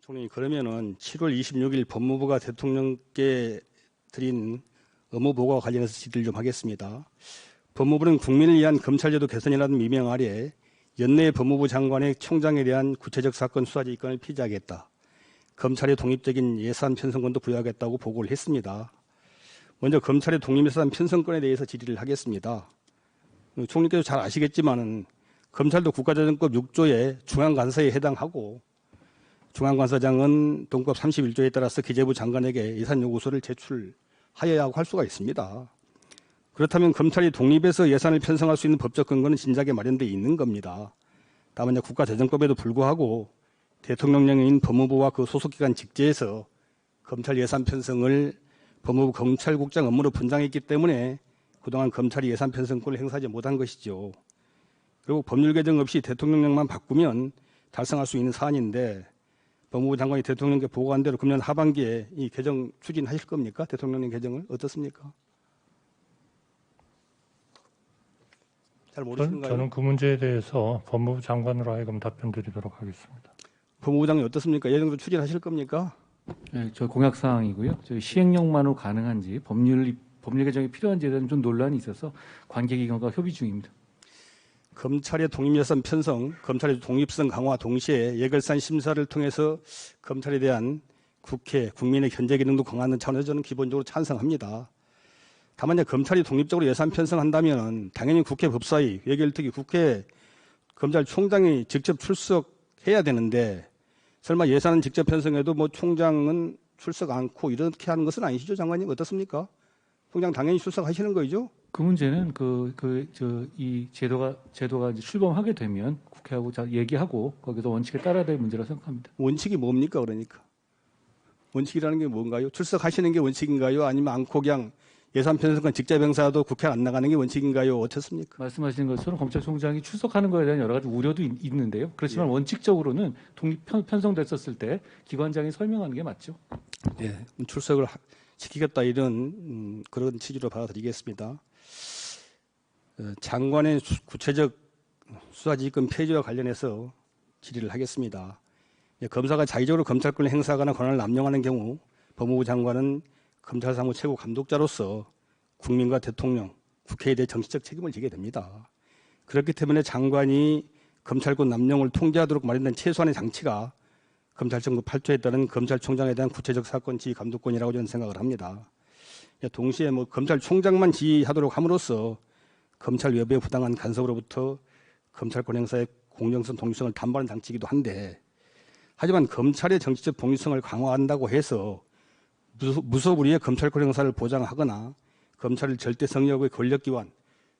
총리 그러면은 7월 26일 법무부가 대통령께 드린 업무 보고와 관련해서 질의를 좀 하겠습니다. 법무부는 국민을 위한 검찰제도 개선이라는 미명 아래 연내 법무부 장관의 총장에 대한 구체적 사건 수사 지휘권을 폐지하겠다. 검찰의 독립적인 예산 편성권도 부여하겠다고 보고를 했습니다. 먼저 검찰의 독립예산 편성권에 대해서 질의를 하겠습니다. 총리께서 잘 아시겠지만은 검찰도 국가재정법 6조의 중앙관서에 해당하고 중앙관서장은 동법 31조에 따라서 기재부 장관에게 예산 요구서를 제출하여야 하고 할 수가 있습니다. 그렇다면 검찰이 독립해서 예산을 편성할 수 있는 법적 근거는 진작에 마련돼 있는 겁니다. 다만 국가재정법에도 불구하고 대통령령인 법무부와 그 소속기관 직제에서 검찰 예산 편성을 법무부 검찰국장 업무로 분장했기 때문에 그동안 검찰이 예산 편성권을 행사하지 못한 것이죠. 그리고 법률 개정 없이 대통령령만 바꾸면 달성할 수 있는 사안인데 법무부 장관이 대통령께 보고한 대로 금년 하반기에 이 개정 추진하실 겁니까? 대통령령 개정을 어떻습니까? 잘 전, 모르시는가요? 저는 그 문제에 대해서 법무부 장관으로 하여금 답변 드리도록 하겠습니다. 법무부 장관이 어떻습니까? 예정도 추진하실 겁니까? 네, 저 공약 사항이고요. 저희 시행령만으로 가능한지 법률 법률 개정이 필요한지에 대한 좀 논란이 있어서 관계 기관과 협의 중입니다. 검찰의 독립예산 편성, 검찰의 독립성 강화 동시에 예결산 심사를 통해서 검찰에 대한 국회, 국민의 견제 기능도 강화하는 차원에서 저는 기본적으로 찬성합니다. 다만 이제 검찰이 독립적으로 예산 편성한다면 당연히 국회 법사위, 예결특위, 국회 검찰총장이 직접 출석해야 되는데 설마 예산은 직접 편성해도 뭐 총장은 출석 않고 이렇게 하는 것은 아니시죠, 장관님 어떻습니까? 총장 당연히 출석하시는 거죠? 그 문제는 그 그 저 이 제도가 제도가 이제 출범하게 되면 국회하고 자 얘기하고 거기서 원칙에 따라야 될 문제라고 생각합니다. 원칙이 뭡니까 그러니까 원칙이라는 게 뭔가요? 출석하시는 게 원칙인가요? 아니면 않고 그냥 예산 편성권 직접 행사도 국회 안 나가는 게 원칙인가요? 어떻습니까? 말씀하신 것처럼 검찰총장이 출석하는 것에 대한 여러 가지 우려도 있, 는데요 그렇지만 원칙적으로는 독립 편, 편성됐었을 때 기관장이 설명하는 게 맞죠. 예, 출석을 하- 시키겠다 이런 음, 그런 취지로 받아들이겠습니다. 어, 장관의 수- 구체적 수사지휘권 폐지와 관련해서 질의를 하겠습니다. 예, 검사가 자의적으로 검찰권을 행사하거나 권한을 남용하는 경우 법무부 장관은 검찰사무 최고 감독자로서 국민과 대통령, 국회에 대해 정치적 책임을 지게 됩니다. 그렇기 때문에 장관이 검찰권 남용을 통제하도록 마련된 최소한의 장치가 검찰청구 8조에 따른 검찰총장에 대한 구체적 사건 지휘 감독권이라고 저는 생각을 합니다. 예, 동시에 뭐 검찰총장만 지휘하도록 함으로써 검찰 외부의 부당한 간섭으로부터 검찰권 행사의 공정성, 독립성을 담보하는 장치이기도 한데 하지만 검찰의 정치적 독립성을 강화한다고 해서 무소- 무소불위의 검찰권 행사를 보장하거나 검찰을 절대 성역의 권력기관,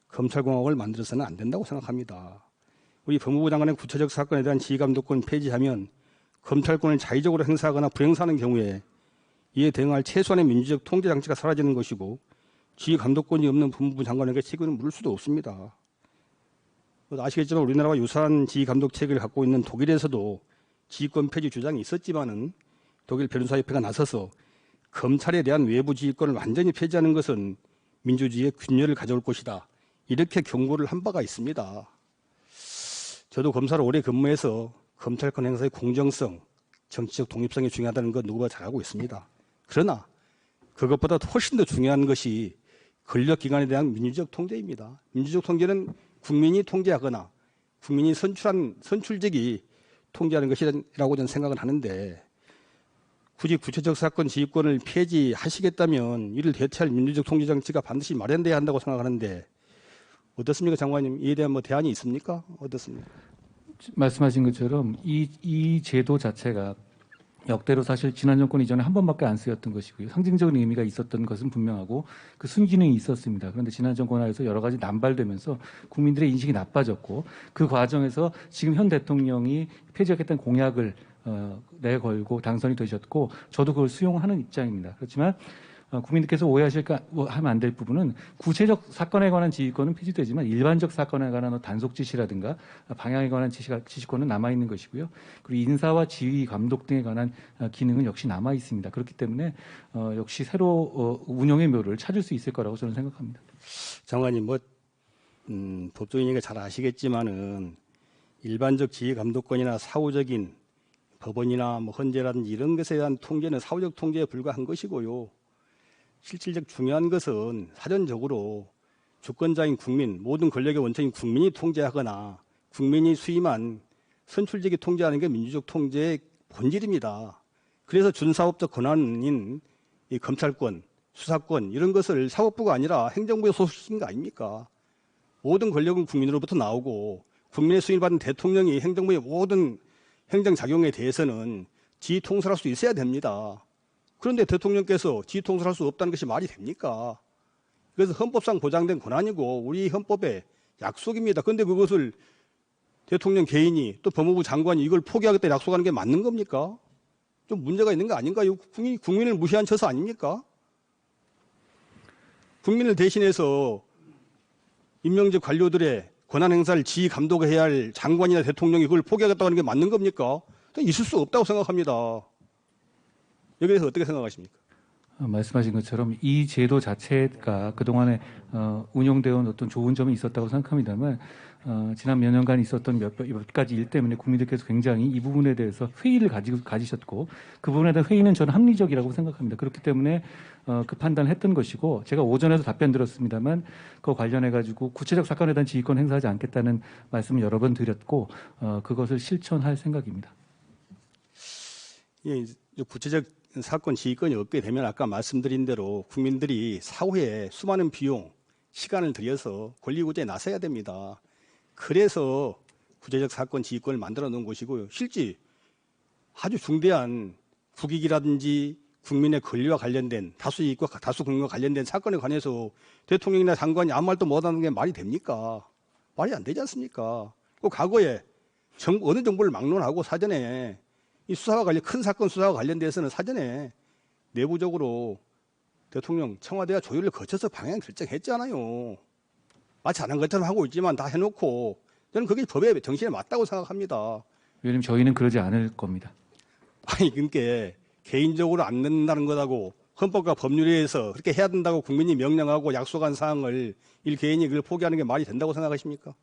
검찰공화국을 만들어서는 안 된다고 생각합니다. 우리 법무부 장관의 구체적 사건에 대한 지휘감독권 폐지하면 검찰권을 자의적으로 행사하거나 불행사하는 경우에 이에 대응할 최소한의 민주적 통제 장치가 사라지는 것이고 지휘 감독권이 없는 법무부 장관에게 책임을 물을 수도 없습니다. 아시겠지만 우리나라와 유사한 지휘 감독 체계를 갖고 있는 독일에서도 지휘권 폐지 주장이 있었지만은 독일 변호사협회가 나서서 검찰에 대한 외부 지휘권을 완전히 폐지하는 것은 민주주의의 균열을 가져올 것이다. 이렇게 경고를 한 바가 있습니다. 저도 검사로 오래 근무해서 검찰권 행사의 공정성, 정치적 독립성이 중요하다는 건 누구나 잘 알고 있습니다. 그러나 그것보다 훨씬 더 중요한 것이 권력기관에 대한 민주적 통제입니다. 민주적 통제는 국민이 통제하거나 국민이 선출한 선출직이 통제하는 것이라고 저는 생각을 하는데 굳이 구체적 사건 지휘권을 폐지하시겠다면 이를 대체할 민주적 통제 장치가 반드시 마련돼야 한다고 생각하는데 어떻습니까, 장관님? 이에 대한 뭐 대안이 있습니까? 어떻습니까? 말씀하신 것처럼 이, 이 제도 자체가 역대로 사실 지난 정권 이전에 한 번밖에 안 쓰였던 것이고요. 상징적인 의미가 있었던 것은 분명하고 그 순기능이 있었습니다. 그런데 지난 정권 하에서 여러 가지 남발되면서 국민들의 인식이 나빠졌고 그 과정에서 지금 현 대통령이 폐지하겠다는 공약을 어, 내걸고 당선이 되셨고 저도 그걸 수용하는 입장입니다. 그렇지만 어, 국민들께서 오해하실까 뭐 하면 안 될 부분은 구체적 사건에 관한 지휘권은 폐지되지만 일반적 사건에 관한 단속 지시라든가 방향에 관한 지시권은 남아 있는 것이고요. 그리고 인사와 지휘, 감독 등에 관한 어, 기능은 역시 남아 있습니다. 그렇기 때문에 어, 역시 새로 어, 운영의 묘를 찾을 수 있을 거라고 저는 생각합니다. 장관님 뭐 음, 법조인이니까 잘 아시겠지만은 일반적 지휘 감독권이나 사후적인 법원이나 뭐 헌재라든지 이런 것에 대한 통제는 사후적 통제에 불과한 것이고요. 실질적 중요한 것은 사전적으로 주권자인 국민, 모든 권력의 원천인 국민이 통제하거나 국민이 수임한 선출직이 통제하는 게 민주적 통제의 본질입니다. 그래서 준사업적 권한인 이 검찰권, 수사권 이런 것을 사법부가 아니라 행정부에 소속시킨 거 아닙니까? 모든 권력은 국민으로부터 나오고 국민의 수임받은 대통령이 행정부의 모든 행정작용에 대해서는 지휘통솔할 수 있어야 됩니다. 그런데 대통령께서 지휘통솔할 수 없다는 것이 말이 됩니까? 그래서 헌법상 보장된 권한이고 우리 헌법의 약속입니다. 그런데 그것을 대통령 개인이 또 법무부 장관이 이걸 포기하겠다 약속하는 게 맞는 겁니까? 좀 문제가 있는 거 아닌가요? 국민이 국민을 무시한 처사 아닙니까? 국민을 대신해서 임명직 관료들의 권한 행사를 지휘 감독해야 할 장관이나 대통령이 그걸 포기하겠다고 하는 게 맞는 겁니까? 있을 수 없다고 생각합니다. 여기에 대해서 어떻게 생각하십니까? 어, 말씀하신 것처럼 이 제도 자체가 그동안에 어, 운영되어 온 어떤 좋은 점이 있었다고 생각합니다만 어, 지난 몇 년간 있었던 몇, 몇 가지 일 때문에 국민들께서 굉장히 이 부분에 대해서 회의를 가지고 가지셨고 그 부분에 대한 회의는 저는 합리적이라고 생각합니다. 그렇기 때문에 어, 그 판단을 했던 것이고 제가 오전에도 답변 드렸습니다만 그 관련해 가지고 구체적 사건에 대한 지휘권 행사하지 않겠다는 말씀을 여러 번 드렸고 어, 그것을 실천할 생각입니다. 예, 구체적 사건 지휘권이 없게 되면 아까 말씀드린 대로 국민들이 사후에 수많은 비용, 시간을 들여서 권리구제에 나서야 됩니다. 그래서 구체적 사건 지휘권을 만들어 놓은 것이고요. 실제 아주 중대한 국익이라든지 국민의 권리와 관련된 다수 이익과 다수 국민과 관련된 사건에 관해서 대통령이나 장관이 아무 말도 못하는 게 말이 됩니까? 말이 안 되지 않습니까? 그 과거에 정부, 어느 정부를 막론하고 사전에 이 수사와 관련 큰 사건 수사와 관련돼서는 사전에 내부적으로 대통령 청와대가 조율을 거쳐서 방향 결정했잖아요. 마치 안 한 것처럼 하고 있지만 다 해놓고 저는 그게 법의 정신에 맞다고 생각합니다. 위원님 저희는 그러지 않을 겁니다. 아니 그러니까 개인적으로 안 된다는 것하고 헌법과 법률에 의해서 그렇게 해야 된다고 국민이 명령하고 약속한 사항을 일 개인이 그걸 포기하는 게 말이 된다고 생각하십니까?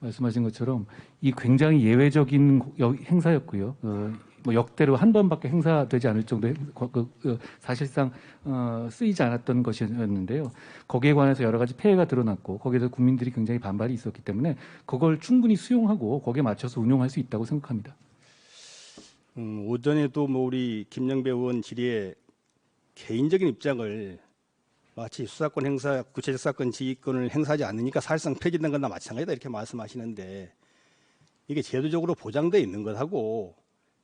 말씀하신 것처럼 이 굉장히 예외적인 여- 행사였고요. 어, 뭐 역대로 한 번밖에 행사되지 않을 정도의 거- 그, 그 사실상 어, 쓰이지 않았던 것이었는데요. 거기에 관해서 여러 가지 폐해가 드러났고 거기에서 국민들이 굉장히 반발이 있었기 때문에 그걸 충분히 수용하고 거기에 맞춰서 운용할 수 있다고 생각합니다. 음, 오전에도 뭐 우리 김영배 의원 질의에 개인적인 입장을 마치 수사권 행사, 구체적 사건 지휘권을 행사하지 않으니까 사실상 폐지된 거나 마찬가지다 이렇게 말씀하시는데 이게 제도적으로 보장되어 있는 것하고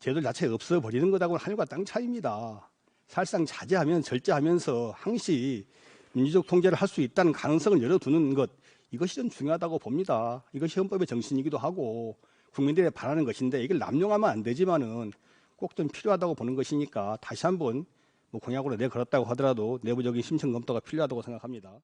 제도 자체가 없어 버리는 것하고는 하늘과 땅 차이입니다. 사실상 자제하면 절제하면서 항시 민주적 통제를 할 수 있다는 가능성을 열어두는 것 이것이 좀 중요하다고 봅니다. 이것이 헌법의 정신이기도 하고 국민들이 바라는 것인데 이걸 남용하면 안 되지만은 꼭 좀 필요하다고 보는 것이니까 다시 한번 뭐 공약으로 내걸었다고 하더라도 내부적인 심층 검토가 필요하다고 생각합니다.